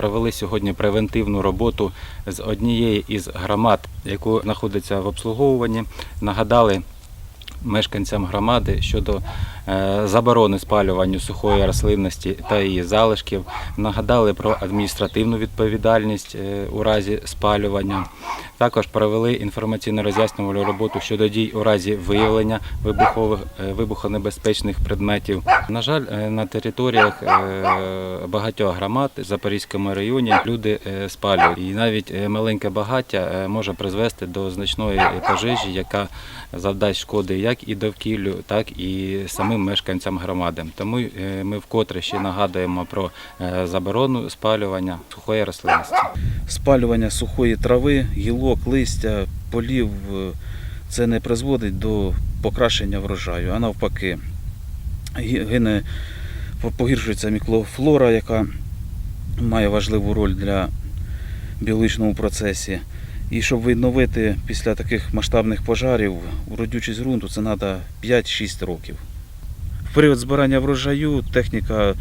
провели сьогодні превентивну роботу з однієї із громад, яку знаходиться в обслуговуванні. Нагадали мешканцям громади щодо заборони спалювання сухої рослинності та її залишків. Нагадали про адміністративну відповідальність е, у разі спалювання. Також провели інформаційно роз'яснювальну роботу щодо дій у разі виявлення вибухових е, вибухонебезпечних предметів. На жаль, е, на територіях е, багатьох громад в Запорізькому районі люди е, спалюють. І навіть е, маленьке багаття е, може призвести до значної пожежі, яка завдасть шкоди як і довкіллю, так і самим мешканцям громади. Тому е, ми вкотре ще нагадуємо про е, заборону спалювання сухої рослинності. Спалювання сухої трави, гілок, листя, полів е, це не призводить до покращення врожаю, а навпаки, гине, погіршується мікрофлора, яка має важливу роль для біологічному процесі. І щоб відновити після таких масштабних пожарів уродючість ґрунту, це треба 5-6 років. В період збирання врожаю техніка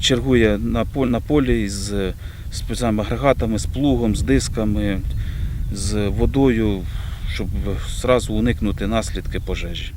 чергує на полі, з спеціальними агрегатами, з плугом, з дисками, з водою, щоб зразу уникнути наслідки пожежі.